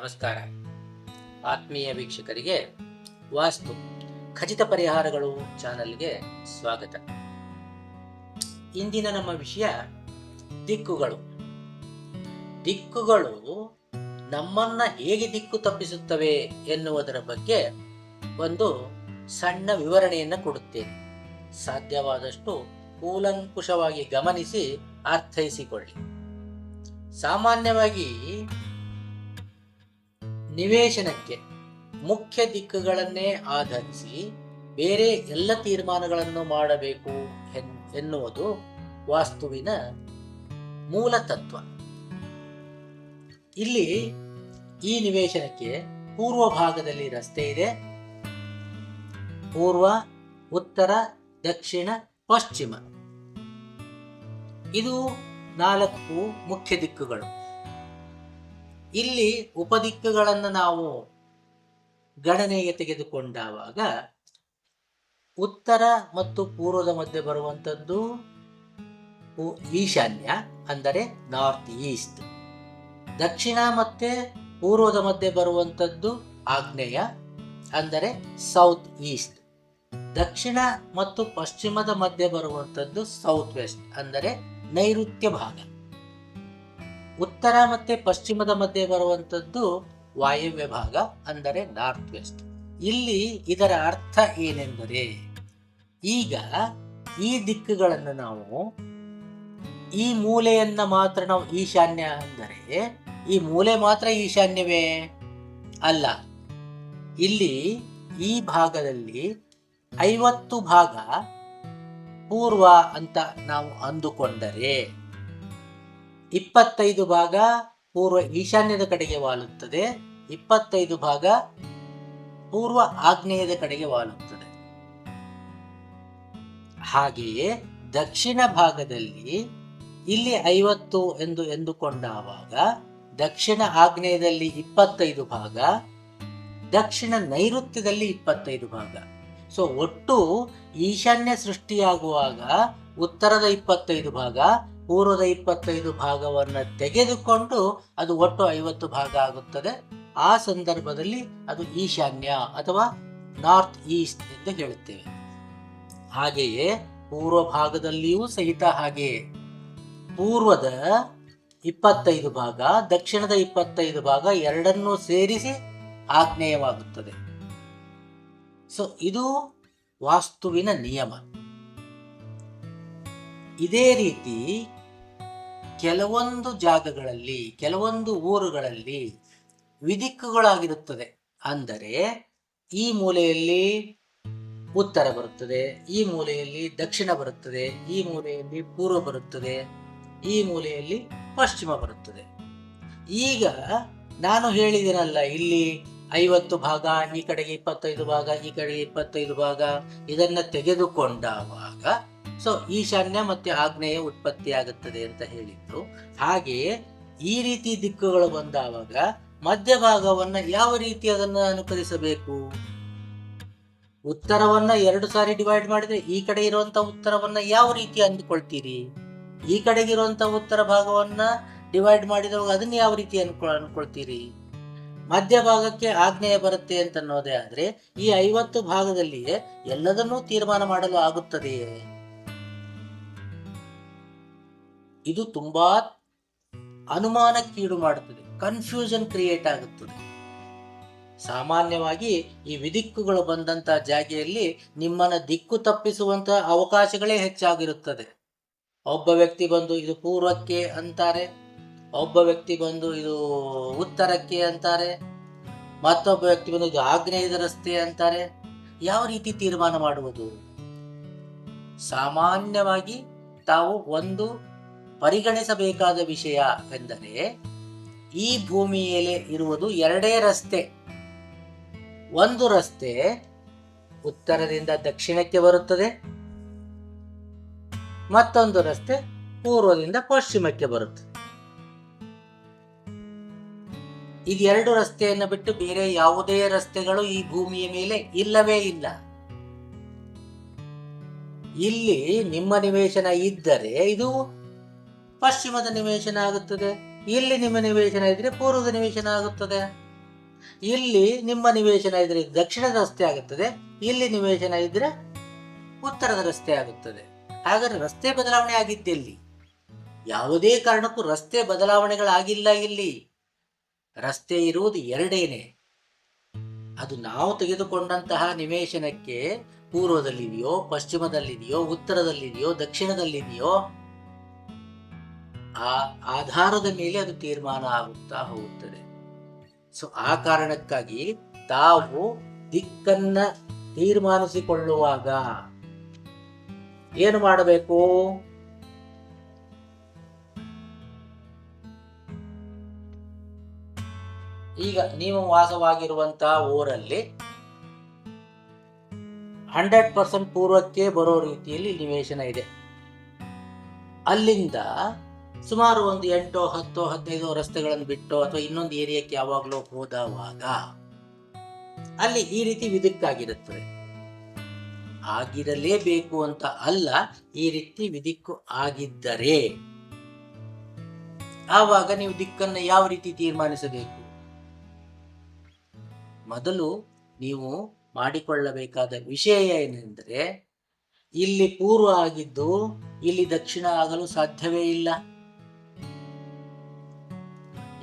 ನಮಸ್ಕಾರ. ಆತ್ಮೀಯ ವೀಕ್ಷಕರಿಗೆ ವಾಸ್ತು. ಖಚಿತ ಪರಿಹಾರಗಳು ಚಾನಲ್ಗೆ ಸ್ವಾಗತ. ಇಂದಿನ ನಮ್ಮ ವಿಷಯ ದಿಕ್ಕುಗಳು. ದಿಕ್ಕುಗಳು ನಮ್ಮನ್ನ ಹೇಗೆ ದಿಕ್ಕು ತಪ್ಪಿಸುತ್ತವೆ ಎನ್ನುವುದರ ಬಗ್ಗೆ ಒಂದು ಸಣ್ಣ ವಿವರಣೆಯನ್ನು ಕೊಡುತ್ತೇನೆ. ಸಾಧ್ಯವಾದಷ್ಟು ಕೂಲಂಕುಷವಾಗಿ ಗಮನಿಸಿ ಅರ್ಥೈಸಿಕೊಳ್ಳಿ. ಸಾಮಾನ್ಯವಾಗಿ ನಿವೇಶನಕ್ಕೆ ಮುಖ್ಯ ದಿಕ್ಕುಗಳನ್ನೇ ಆಧರಿಸಿ ಬೇರೆ ಎಲ್ಲ ತೀರ್ಮಾನಗಳನ್ನು ಮಾಡಬೇಕು ಎನ್- ಎನ್ನುವುದು ವಾಸ್ತುವಿನ ಮೂಲ ತತ್ವ. ಇಲ್ಲಿ ಈ ನಿವೇಶನಕ್ಕೆ ಪೂರ್ವ ಭಾಗದಲ್ಲಿ ರಸ್ತೆ ಇದೆ. ಪೂರ್ವ, ಉತ್ತರ, ದಕ್ಷಿಣ, ಪಶ್ಚಿಮ. ಇದು ನಾಲ್ಕು ಮುಖ್ಯ ದಿಕ್ಕುಗಳು. ಇಲ್ಲಿ ಉಪದಿಕ್ಕುಗಳನ್ನು ನಾವು ಗಣನೆಗೆ ತೆಗೆದುಕೊಂಡಾಗ ಉತ್ತರ ಮತ್ತು ಪೂರ್ವದ ಮಧ್ಯೆ ಬರುವಂಥದ್ದು ಈಶಾನ್ಯ, ಅಂದರೆ ನಾರ್ತ್ ಈಸ್ಟ್. ದಕ್ಷಿಣ ಮತ್ತೆ ಪೂರ್ವದ ಮಧ್ಯೆ ಬರುವಂಥದ್ದು ಆಗ್ನೇಯ, ಅಂದರೆ ಸೌತ್ ಈಸ್ಟ್. ದಕ್ಷಿಣ ಮತ್ತು ಪಶ್ಚಿಮದ ಮಧ್ಯೆ ಬರುವಂಥದ್ದು ಸೌತ್ ವೆಸ್ಟ್, ಅಂದರೆ ನೈಋತ್ಯ ಭಾಗ. ಉತ್ತರ ಮತ್ತೆ ಪಶ್ಚಿಮದ ಮಧ್ಯೆ ಬರುವಂಥದ್ದು ವಾಯುವ್ಯ ಭಾಗ, ಅಂದರೆ ನಾರ್ತ್ ವೆಸ್ಟ್ ಇಲ್ಲಿ ಇದರ ಅರ್ಥ ಏನೆಂದರೆ, ಈಗ ಈ ದಿಕ್ಕುಗಳನ್ನು ನಾವು ಈ ಮೂಲೆಯನ್ನ ಮಾತ್ರ ನಾವು ಈಶಾನ್ಯ ಅಂದರೆ, ಈ ಮೂಲೆ ಮಾತ್ರ ಈಶಾನ್ಯವೇ? ಅಲ್ಲ. ಇಲ್ಲಿ ಈ ಭಾಗದಲ್ಲಿ ಐವತ್ತು ಭಾಗ ಪೂರ್ವ ಅಂತ ನಾವು ಅಂದುಕೊಂಡರೆ ಇಪ್ಪತ್ತೈದು ಭಾಗ ಪೂರ್ವ ಈಶಾನ್ಯದ ಕಡೆಗೆ ವಾಲುತ್ತದೆ. ಇಪ್ಪತ್ತೈದು ಭಾಗ ಪೂರ್ವ ಆಗ್ನೇಯದ ಕಡೆಗೆ ವಾಲುತ್ತದೆ. ಹಾಗೆಯೇ ದಕ್ಷಿಣ ಭಾಗದಲ್ಲಿ ಇಲ್ಲಿ ಐವತ್ತು ಎಂದು ಎಂದುಕೊಂಡಾಗ ದಕ್ಷಿಣ ಆಗ್ನೇಯದಲ್ಲಿ ಇಪ್ಪತ್ತೈದು ಭಾಗ, ದಕ್ಷಿಣ ನೈಋತ್ಯದಲ್ಲಿ ಇಪ್ಪತ್ತೈದು ಭಾಗ. ಸೊ ಒಟ್ಟು ಈಶಾನ್ಯ ಸೃಷ್ಟಿಯಾಗುವಾಗ ಉತ್ತರದ ಇಪ್ಪತ್ತೈದು ಭಾಗ ಪೂರ್ವದ ಇಪ್ಪತ್ತೈದು ಭಾಗವನ್ನು ತೆಗೆದುಕೊಂಡು ಅದು ಒಟ್ಟು ಐವತ್ತು ಭಾಗ ಆಗುತ್ತದೆ. ಆ ಸಂದರ್ಭದಲ್ಲಿ ಅದು ಈಶಾನ್ಯ ಅಥವಾ ನಾರ್ತ್ ಈಸ್ಟ್ ಎಂದು ಹೇಳುತ್ತೇವೆ. ಹಾಗೆಯೇ ಪೂರ್ವ ಭಾಗದಲ್ಲಿಯೂ ಸಹಿತ ಹಾಗೆಯೇ. ಪೂರ್ವದ ಇಪ್ಪತ್ತೈದು ಭಾಗ, ದಕ್ಷಿಣದ ಇಪ್ಪತ್ತೈದು ಭಾಗ ಎರಡನ್ನೂ ಸೇರಿಸಿ ಆಗ್ನೇಯವಾಗುತ್ತದೆ ಸೊ ಇದು ವಾಸ್ತುವಿನ ನಿಯಮ. ಇದೇ ರೀತಿ ಕೆಲವೊಂದು ಜಾಗಗಳಲ್ಲಿ, ಕೆಲವೊಂದು ಊರುಗಳಲ್ಲಿ ವಿಧಿಕ್ಕುಗಳಾಗಿರುತ್ತದೆ ಅಂದರೆ, ಈ ಮೂಲೆಯಲ್ಲಿ ಉತ್ತರ ಬರುತ್ತದೆ, ಈ ಮೂಲೆಯಲ್ಲಿ ದಕ್ಷಿಣ ಬರುತ್ತದೆ, ಈ ಮೂಲೆಯಲ್ಲಿ ಪೂರ್ವ ಬರುತ್ತದೆ, ಈ ಮೂಲೆಯಲ್ಲಿ ಪಶ್ಚಿಮ ಬರುತ್ತದೆ. ಈಗ ನಾನು ಹೇಳಿದಿರಲ್ಲ ಇಲ್ಲಿ ಐವತ್ತು ಭಾಗ, ಈ ಕಡೆಗೆ ಇಪ್ಪತ್ತೈದು ಭಾಗ, ಈ ಕಡೆಗೆ ಇಪ್ಪತ್ತೈದು ಭಾಗ ಇದನ್ನ ತೆಗೆದುಕೊಂಡಾಗ ಸೊ ಈಶಾನ್ಯ ಮತ್ತೆ ಆಗ್ನೇಯ ಉತ್ಪತ್ತಿಯಾಗುತ್ತದೆ ಅಂತ ಹೇಳಿದ್ದು. ಹಾಗೆಯೇ ಈ ರೀತಿ ದಿಕ್ಕುಗಳು ಬಂದಾವಾಗ ಮಧ್ಯಭಾಗವನ್ನ ಯಾವ ರೀತಿ ಅದನ್ನು ಅನುಕರಿಸಬೇಕು? ಉತ್ತರವನ್ನ ಎರಡು ಸಾರಿ ಡಿವೈಡ್ ಮಾಡಿದ್ರೆ ಈ ಕಡೆ ಇರುವಂತ ಉತ್ತರವನ್ನ ಯಾವ ರೀತಿ ಅಂದುಕೊಳ್ತೀರಿ? ಈ ಕಡೆಗಿರುವಂತ ಉತ್ತರ ಭಾಗವನ್ನ ಡಿವೈಡ್ ಮಾಡಿದಾಗ ಅದನ್ನ ಯಾವ ರೀತಿ ಅನ್ಕೊ, ಅನ್ಕೊಳ್ತೀರಿ? ಮಧ್ಯಭಾಗಕ್ಕೆ ಆಗ್ನೇಯ ಬರುತ್ತೆ ಅಂತ ಅನ್ನೋದೇ ಆದ್ರೆ ಈ ಐವತ್ತು ಭಾಗದಲ್ಲಿಯೇ ಎಲ್ಲದನ್ನೂ ತೀರ್ಮಾನ ಮಾಡಲು ಆಗುತ್ತದೆಯೇ? ಇದು ತುಂಬಾ ಅನುಮಾನಕ್ಕೀಡು ಮಾಡುತ್ತದೆ ಕನ್ಫ್ಯೂಷನ್ ಕ್ರಿಯೇಟ್ ಆಗುತ್ತದೆ. ಸಾಮಾನ್ಯವಾಗಿ ಈ ವಿದಿಕ್ಕುಗಳು ಬಂದಂತ ಜಾಗೆಯಲ್ಲಿ ನಿಮ್ಮನ್ನ ದಿಕ್ಕು ತಪ್ಪಿಸುವಂತಹ ಅವಕಾಶಗಳೇ ಹೆಚ್ಚಾಗಿರುತ್ತದೆ. ಒಬ್ಬ ವ್ಯಕ್ತಿ ಬಂದು ಇದು ಪೂರ್ವಕ್ಕೆ ಅಂತಾರೆ, ಒಬ್ಬ ವ್ಯಕ್ತಿ ಬಂದು ಇದು ಉತ್ತರಕ್ಕೆ ಅಂತಾರೆ, ಮತ್ತೊಬ್ಬ ವ್ಯಕ್ತಿ ಬಂದು ಇದು ಆಗ್ನೇಯದ ರಸ್ತೆ ಅಂತಾರೆ. ಯಾವ ರೀತಿ ತೀರ್ಮಾನ ಮಾಡುವುದು? ಸಾಮಾನ್ಯವಾಗಿ ತಾವು ಒಂದು ಪರಿಗಣಿಸಬೇಕಾದ ವಿಷಯ ಎಂದರೆ ಈ ಭೂಮಿಯಲ್ಲಿ ಇರುವುದು ಎರಡೇ ರಸ್ತೆ. ಒಂದು ರಸ್ತೆ ಉತ್ತರದಿಂದ ದಕ್ಷಿಣಕ್ಕೆ ಬರುತ್ತದೆ, ಮತ್ತೊಂದು ರಸ್ತೆ ಪೂರ್ವದಿಂದ ಪಶ್ಚಿಮಕ್ಕೆ ಬರುತ್ತದೆ. ಇದೆರಡು ರಸ್ತೆಯನ್ನು ಬಿಟ್ಟು ಬೇರೆ ಯಾವುದೇ ರಸ್ತೆಗಳು ಈ ಭೂಮಿಯ ಮೇಲೆ ಇಲ್ಲವೇ ಇಲ್ಲ. ಇಲ್ಲಿ ನಿಮ್ಮ ನಿವೇಶನ ಇದ್ದರೆ ಇದು ಪಶ್ಚಿಮದ ನಿವೇಶನ ಆಗುತ್ತದೆ, ಇಲ್ಲಿ ನಿಮ್ಮ ನಿವೇಶನ ಇದ್ರೆ ಪೂರ್ವದ ನಿವೇಶನ ಆಗುತ್ತದೆ. ಇಲ್ಲಿ ನಿಮ್ಮ ನಿವೇಶನ ಇದ್ರೆ ದಕ್ಷಿಣದ ರಸ್ತೆ ಆಗುತ್ತದೆ, ಇಲ್ಲಿ ನಿವೇಶನ ಇದ್ರೆ ಉತ್ತರದ ರಸ್ತೆ ಆಗುತ್ತದೆ. ಹಾಗಾದ್ರೆ ರಸ್ತೆ ಬದಲಾವಣೆ ಆಗಿದ್ದೆಲ್ಲಿ ಯಾವುದೇ ಕಾರಣಕ್ಕೂ ರಸ್ತೆ ಬದಲಾವಣೆಗಳಾಗಿಲ್ಲ ಇಲ್ಲಿ. ರಸ್ತೆ ಇರುವುದು ಎರಡೇನೆ. ಅದು ನಾವು ತೆಗೆದುಕೊಂಡಂತಹ ನಿವೇಶನಕ್ಕೆ ಪೂರ್ವದಲ್ಲಿದೆಯೋ, ಪಶ್ಚಿಮದಲ್ಲಿದೆಯೋ, ಉತ್ತರದಲ್ಲಿದೆಯೋ, ದಕ್ಷಿಣದಲ್ಲಿದೆಯೋ ಆ ಆಧಾರದ ಮೇಲೆ ಅದು ತೀರ್ಮಾನ ಆಗುತ್ತಾ ಹೋಗುತ್ತದೆ. ಸೊ ಆ ಕಾರಣಕ್ಕಾಗಿ ತಾವು ದಿಕ್ಕನ್ನ ತೀರ್ಮಾನಿಸಿಕೊಳ್ಳುವಾಗ ಏನು ಮಾಡಬೇಕು? ಈಗ ನೀವು ವಾಸವಾಗಿರುವಂತಹ ಊರಲ್ಲಿ ಹಂಡ್ರೆಡ್ ಪರ್ಸೆಂಟ್ ಪೂರ್ವಕ್ಕೆ ಬರೋ ರೀತಿಯಲ್ಲಿ ನಿವೇಶನ ಇದೆ. ಅಲ್ಲಿಂದ ಸುಮಾರು ಒಂದು ಎಂಟೋ, ಹತ್ತೋ, ಹದಿನೈದು ರಸ್ತೆಗಳನ್ನು ಬಿಟ್ಟು ಅಥವಾ ಇನ್ನೊಂದು ಏರಿಯಾಕ್ಕೆ ಯಾವಾಗಲೂ ಹೋದವಾಗ ಅಲ್ಲಿ ಈ ರೀತಿ ವಿದಿಕ್ಕಾಗಿರುತ್ತದೆ. ಆಗಿರಲೇಬೇಕು ಅಂತ ಅಲ್ಲ, ಈ ರೀತಿ ವಿದಿಕ್ಕು ಆಗಿದ್ದರೆ ಆವಾಗ ನೀವು ದಿಕ್ಕನ್ನು ಯಾವ ರೀತಿ ತೀರ್ಮಾನಿಸಬೇಕು? ಮೊದಲು ನೀವು ಮಾಡಿಕೊಳ್ಳಬೇಕಾದ ವಿಷಯ ಏನೆಂದರೆ, ಇಲ್ಲಿ ಪೂರ್ವ ಆಗಿದ್ದು, ಇಲ್ಲಿ ದಕ್ಷಿಣ ಆಗಲು ಸಾಧ್ಯವೇ ಇಲ್ಲ.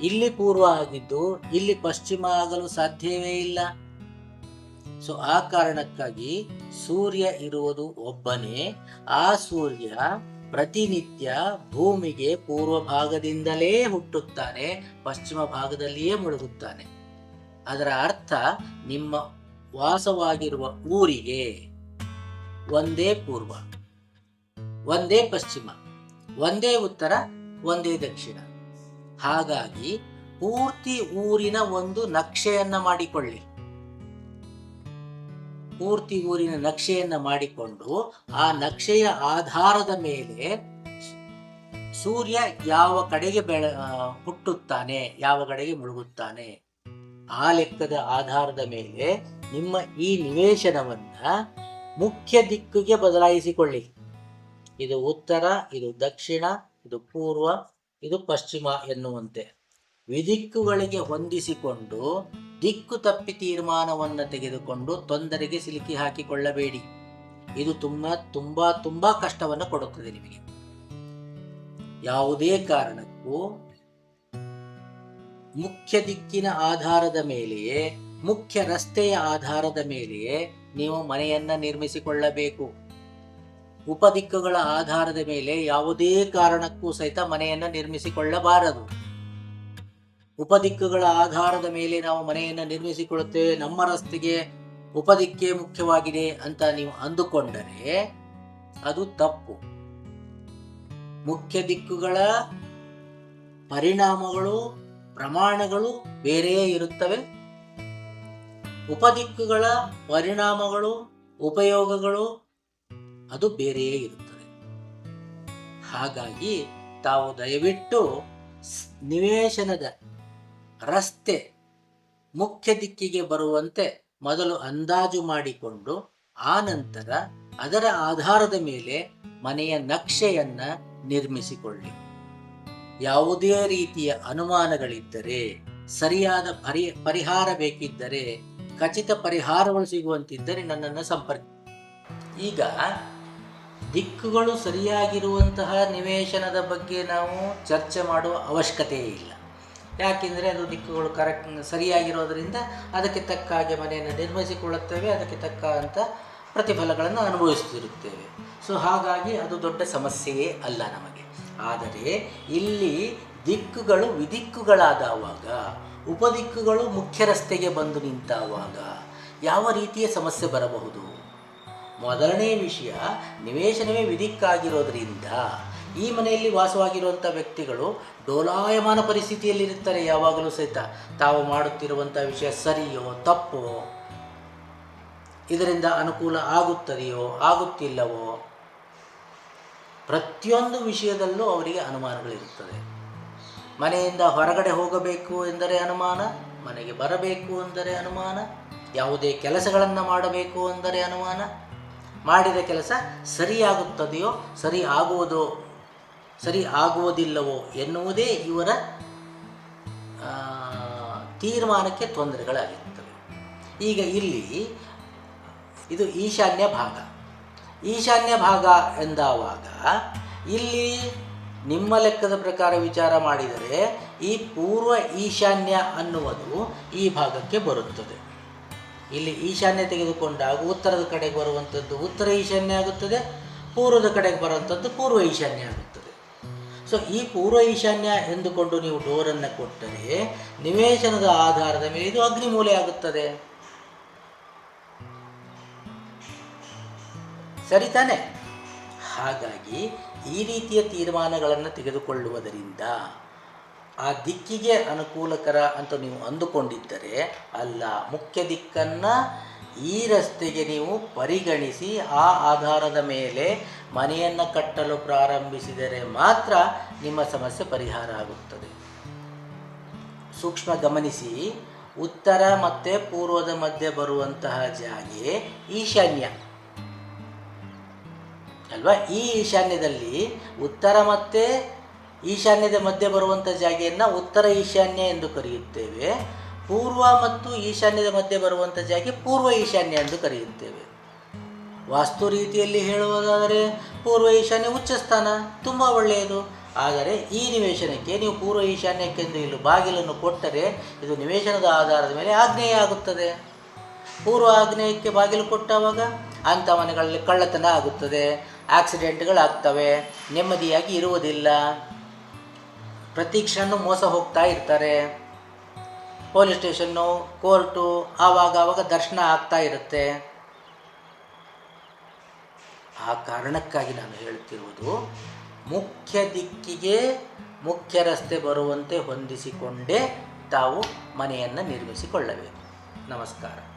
ಇಲ್ಲಿ ಪೂರ್ವ ಆಗಿದ್ದು, ಇಲ್ಲಿ ಪಶ್ಚಿಮ ಆಗಲು ಸಾಧ್ಯವೇ ಇಲ್ಲ. ಸೊ ಆ ಕಾರಣಕ್ಕಾಗಿ ಸೂರ್ಯ ಇರುವುದು ಒಬ್ಬನೇ, ಆ ಸೂರ್ಯ ಪ್ರತಿನಿತ್ಯ ಭೂಮಿಗೆ ಪೂರ್ವ ಭಾಗದಿಂದಲೇ ಹುಟ್ಟುತ್ತಾನೆ, ಪಶ್ಚಿಮ ಭಾಗದಲ್ಲಿಯೇ ಮುಳುಗುತ್ತಾನೆ. ಅದರ ಅರ್ಥ, ನಿಮ್ಮ ವಾಸವಾಗಿರುವ ಊರಿಗೆ ಒಂದೇ ಪೂರ್ವ, ಒಂದೇ ಪಶ್ಚಿಮ, ಒಂದೇ ಉತ್ತರ, ಒಂದೇ ದಕ್ಷಿಣ. ಹಾಗಾಗಿ ಪೂರ್ತಿ ಊರಿನ ಒಂದು ನಕ್ಷೆಯನ್ನ ಮಾಡಿಕೊಳ್ಳಿ. ಪೂರ್ತಿ ಊರಿನ ನಕ್ಷೆಯನ್ನ ಮಾಡಿಕೊಂಡು ಆ ನಕ್ಷೆಯ ಆಧಾರದ ಮೇಲೆ ಸೂರ್ಯ ಯಾವ ಕಡೆಗೆ ಬೆಳ ಹುಟ್ಟುತ್ತಾನೆ, ಯಾವ ಕಡೆಗೆ ಮುಳುಗುತ್ತಾನೆ ಆ ಲೆಕ್ಕದ ಆಧಾರದ ಮೇಲೆ ನಿಮ್ಮ ಈ ನಿವೇಶನವನ್ನ ಮುಖ್ಯ ದಿಕ್ಕಿಗೆ ಬದಲಾಯಿಸಿಕೊಳ್ಳಿ. ಇದು ಉತ್ತರ, ಇದು ದಕ್ಷಿಣ, ಇದು ಪೂರ್ವ ಇದು ಪಶ್ಚಿಮ ಎನ್ನುವಂತೆ. ವಿದಿಕ್ಕುಗಳಿಗೆ ಹೊಂದಿಸಿಕೊಂಡು ದಿಕ್ಕು ತಪ್ಪಿ ತೀರ್ಮಾನವನ್ನು ತೆಗೆದುಕೊಂಡು ತೊಂದರೆಗೆ ಸಿಲುಕಿ ಹಾಕಿಕೊಳ್ಳಬೇಡಿ. ಇದು ತುಂಬಾ ತುಂಬಾ ತುಂಬಾ ಕಷ್ಟವನ್ನು ಕೊಡುತ್ತದೆ ನಿಮಗೆ. ಯಾವುದೇ ಕಾರಣಕ್ಕೂ ಮುಖ್ಯ ದಿಕ್ಕಿನ ಆಧಾರದ ಮೇಲೆಯೇ, ಮುಖ್ಯ ರಸ್ತೆಯ ಆಧಾರದ ಮೇಲೆಯೇ ನೀವು ಮನೆಯನ್ನ ನಿರ್ಮಿಸಿಕೊಳ್ಳಬೇಕು. ಉಪದಿಕ್ಕುಗಳ ಆಧಾರದ ಮೇಲೆ ಯಾವುದೇ ಕಾರಣಕ್ಕೂ ಸಹಿತ ಮನೆಯನ್ನು ನಿರ್ಮಿಸಿಕೊಳ್ಳಬಾರದು. ಉಪದಿಕ್ಕುಗಳ ಆಧಾರದ ಮೇಲೆ ನಾವು ಮನೆಯನ್ನು ನಿರ್ಮಿಸಿಕೊಳ್ಳುತ್ತೇವೆ, ನಮ್ಮ ರಸ್ತೆಗೆ ಉಪದಿಕ್ಕೆ ಮುಖ್ಯವಾಗಿದೆ ಅಂತ ನೀವು ಅಂದುಕೊಂಡರೆ ಅದು ತಪ್ಪು. ಮುಖ್ಯ ದಿಕ್ಕುಗಳ ಪರಿಣಾಮಗಳು, ಪ್ರಮಾಣಗಳು ಬೇರೆಯೇ ಇರುತ್ತವೆ. ಉಪದಿಕ್ಕುಗಳ ಪರಿಣಾಮಗಳು, ಉಪಯೋಗಗಳು ಅದು ಬೇರೆಯೇ ಇರುತ್ತದೆ. ಹಾಗಾಗಿ ತಾವು ದಯವಿಟ್ಟು ನಿವೇಶನದ ರಸ್ತೆ ಮುಖ್ಯ ದಿಕ್ಕಿಗೆ ಬರುವಂತೆ ಮೊದಲು ಅಂದಾಜು ಮಾಡಿಕೊಂಡು ಆ ನಂತರ ಅದರ ಆಧಾರದ ಮೇಲೆ ಮನೆಯ ನಕ್ಷೆಯನ್ನ ನಿರ್ಮಿಸಿಕೊಳ್ಳಿ. ಯಾವುದೇ ರೀತಿಯ ಅನುಮಾನಗಳಿದ್ದರೆ, ಸರಿಯಾದ ಪರಿ ಪರಿಹಾರ ಬೇಕಿದ್ದರೆ, ಖಚಿತ ಪರಿಹಾರಗಳು ಸಿಗುವಂತಿದ್ದರೆ ನನ್ನನ್ನು ಸಂಪರ್ಕ ಈಗ ದಿಕ್ಕುಗಳು ಸರಿಯಾಗಿರುವಂತಹ ನಿವೇಶನದ ಬಗ್ಗೆ ನಾವು ಚರ್ಚೆ ಮಾಡುವ ಅವಶ್ಯಕತೆ ಇಲ್ಲ. ಯಾಕೆಂದರೆ ಅದು ದಿಕ್ಕುಗಳು ಕರೆಕ್ಟ್ ಸರಿಯಾಗಿರೋದರಿಂದ ಅದಕ್ಕೆ ತಕ್ಕ ಹಾಗೆ ಮನೆಯನ್ನು ನಿರ್ಮಿಸಿಕೊಳ್ಳುತ್ತೇವೆ, ಅದಕ್ಕೆ ತಕ್ಕ ಅಂತ ಪ್ರತಿಫಲಗಳನ್ನು ಅನುಭವಿಸುತ್ತಿರುತ್ತೇವೆ. ಸೊ ಹಾಗಾಗಿ ಅದು ದೊಡ್ಡ ಸಮಸ್ಯೆಯೇ ಅಲ್ಲ ನಮಗೆ. ಆದರೆ ಇಲ್ಲಿ ದಿಕ್ಕುಗಳು ವಿದಿಕ್ಕುಗಳಾದವಾಗ, ಉಪದಿಕ್ಕುಗಳು ಮುಖ್ಯ ರಸ್ತೆಗೆ ಬಂದು ನಿಂತಾವಾಗ ಯಾವ ರೀತಿಯ ಸಮಸ್ಯೆ ಬರಬಹುದು? ಮೊದಲನೇ ವಿಷಯ ನಿವೇಶನವೇ ವಿಧಿಕ್ಕಾಗಿರೋದ್ರಿಂದ ಈ ಮನೆಯಲ್ಲಿ ವಾಸವಾಗಿರುವಂಥ ವ್ಯಕ್ತಿಗಳು ಡೋಲಾಯಮಾನ ಪರಿಸ್ಥಿತಿಯಲ್ಲಿರುತ್ತಾರೆ ಯಾವಾಗಲೂ ಸಹಿತ. ತಾವು ಮಾಡುತ್ತಿರುವಂಥ ವಿಷಯ ಸರಿಯೋ ತಪ್ಪೋ? ಇದರಿಂದ ಅನುಕೂಲ ಆಗುತ್ತದೆಯೋ, ಆಗುತ್ತಿಲ್ಲವೋ? ಪ್ರತಿಯೊಂದು ವಿಷಯದಲ್ಲೂ ಅವರಿಗೆ ಅನುಮಾನಗಳಿರುತ್ತದೆ. ಮನೆಯಿಂದ ಹೊರಗಡೆ ಹೋಗಬೇಕು ಎಂದರೆ ಅನುಮಾನ, ಮನೆಗೆ ಬರಬೇಕು ಎಂದರೆ ಅನುಮಾನ, ಯಾವುದೇ ಕೆಲಸಗಳನ್ನು ಮಾಡಬೇಕು ಎಂದರೆ ಅನುಮಾನ ಮಾಡಿದ ಕೆಲಸ ಸರಿಯಾಗುತ್ತದೆಯೋ, ಸರಿ ಆಗುವುದೋ, ಸರಿ ಆಗುವುದಿಲ್ಲವೋ ಎನ್ನುವುದೇ ಇವರ ತೀರ್ಮಾನಕ್ಕೆ ತೊಂದರೆಗಳಾಗಿರುತ್ತವೆ. ಈಗ ಇಲ್ಲಿ ಇದು ಈಶಾನ್ಯ ಭಾಗ. ಈಶಾನ್ಯ ಭಾಗ ಎಂದಾವಾಗ ಇಲ್ಲಿ ನಿಮ್ಮ ಲೆಕ್ಕದ ಪ್ರಕಾರ ವಿಚಾರ ಮಾಡಿದರೆ ಈ ಪೂರ್ವ ಈಶಾನ್ಯ ಅನ್ನುವುದು ಈ ಭಾಗಕ್ಕೆ ಬರುತ್ತದೆ. ಇಲ್ಲಿ ಈಶಾನ್ಯ ತೆಗೆದುಕೊಂಡಾಗ ಉತ್ತರದ ಕಡೆಗೆ ಬರುವಂಥದ್ದು ಉತ್ತರ ಈಶಾನ್ಯ ಆಗುತ್ತದೆ, ಪೂರ್ವದ ಕಡೆಗೆ ಬರುವಂಥದ್ದು ಪೂರ್ವ ಈಶಾನ್ಯ ಆಗುತ್ತದೆ. ಸೊ ಈ ಪೂರ್ವ ಈಶಾನ್ಯ ಎಂದುಕೊಂಡು ನೀವು ಡೋರನ್ನು ಕೊಟ್ಟರೆ ನಿವೇಶನದ ಆಧಾರದ ಮೇಲೆ ಇದು ಅಗ್ನಿಮೂಲೆ ಆಗುತ್ತದೆ. ಸರಿ ತಾನೆ? ಹಾಗಾಗಿ ಈ ರೀತಿಯ ತೀರ್ಮಾನಗಳನ್ನು ತೆಗೆದುಕೊಳ್ಳುವುದರಿಂದ ಆ ದಿಕ್ಕಿಗೆ ಅನುಕೂಲಕರ ಅಂತ ನೀವು ಅಂದುಕೊಂಡಿದ್ದರೆ ಅಲ್ಲ, ಮುಖ್ಯ ದಿಕ್ಕನ್ನು ಈ ರಸ್ತೆಗೆ ನೀವು ಪರಿಗಣಿಸಿ ಆ ಆಧಾರದ ಮೇಲೆ ಮನೆಯನ್ನು ಕಟ್ಟಲು ಪ್ರಾರಂಭಿಸಿದರೆ ಮಾತ್ರ ನಿಮ್ಮ ಸಮಸ್ಯೆ ಪರಿಹಾರ ಆಗುತ್ತದೆ. ಸೂಕ್ಷ್ಮ ಗಮನಿಸಿ, ಉತ್ತರ ಮತ್ತು ಪೂರ್ವದ ಮಧ್ಯೆ ಬರುವಂತಹ ಜಾಗೆ ಈಶಾನ್ಯ. ಅಲ್ವಾ? ಈ ಈಶಾನ್ಯದಲ್ಲಿ ಉತ್ತರ ಮತ್ತು ಈಶಾನ್ಯದ ಮಧ್ಯೆ ಬರುವಂಥ ಜಾಗೆಯನ್ನು ಉತ್ತರ ಈಶಾನ್ಯ ಎಂದು ಕರೆಯುತ್ತೇವೆ. ಪೂರ್ವ ಮತ್ತು ಈಶಾನ್ಯದ ಮಧ್ಯೆ ಬರುವಂಥ ಜಾಗೆ ಪೂರ್ವ ಈಶಾನ್ಯ ಎಂದು ಕರೆಯುತ್ತೇವೆ. ವಾಸ್ತು ರೀತಿಯಲ್ಲಿ ಹೇಳುವುದಾದರೆ ಪೂರ್ವ ಈಶಾನ್ಯ ಉಚ್ಚ ಸ್ಥಾನ, ತುಂಬ ಒಳ್ಳೆಯದು. ಆದರೆ ಈ ನಿವೇಶನಕ್ಕೆ ನೀವು ಪೂರ್ವ ಈಶಾನ್ಯಕ್ಕೆಂದು ಇಲ್ಲಿ ಬಾಗಿಲನ್ನು ಕೊಟ್ಟರೆ ಇದು ನಿವೇಶನದ ಆಧಾರದ ಮೇಲೆ ಆಗ್ನೇಯ ಆಗುತ್ತದೆ. ಪೂರ್ವ ಆಗ್ನೇಯಕ್ಕೆ ಬಾಗಿಲು ಕೊಟ್ಟಾಗ ಅಂಥ ಮನೆಗಳಲ್ಲಿ ಕಳ್ಳತನ ಆಗುತ್ತದೆ. ಆಕ್ಸಿಡೆಂಟ್ಗಳಾಗ್ತವೆ. ನೆಮ್ಮದಿಯಾಗಿ ಇರುವುದಿಲ್ಲ. ಪ್ರತಿ ಕ್ಷಣ ಮೋಸ ಹೋಗ್ತಾ ಇರ್ತಾರೆ. ಪೊಲೀಸ್ ಸ್ಟೇಷನ್ನು ಕೋರ್ಟು ಆವಾಗ ಆವಾಗ ದರ್ಶನ ಆಗ್ತಾ ಇರುತ್ತೆ. ಆ ಕಾರಣಕ್ಕಾಗಿ ನಾನು ಹೇಳ್ತಿರುವುದು ಮುಖ್ಯ ದಿಕ್ಕಿಗೆ ಮುಖ್ಯ ರಸ್ತೆ ಬರುವಂತೆ ಹೊಂದಿಸಿಕೊಂಡೇ ತಾವು ಮನೆಯನ್ನು ನಿರ್ಮಿಸಿಕೊಳ್ಳಬೇಕು. ನಮಸ್ಕಾರ.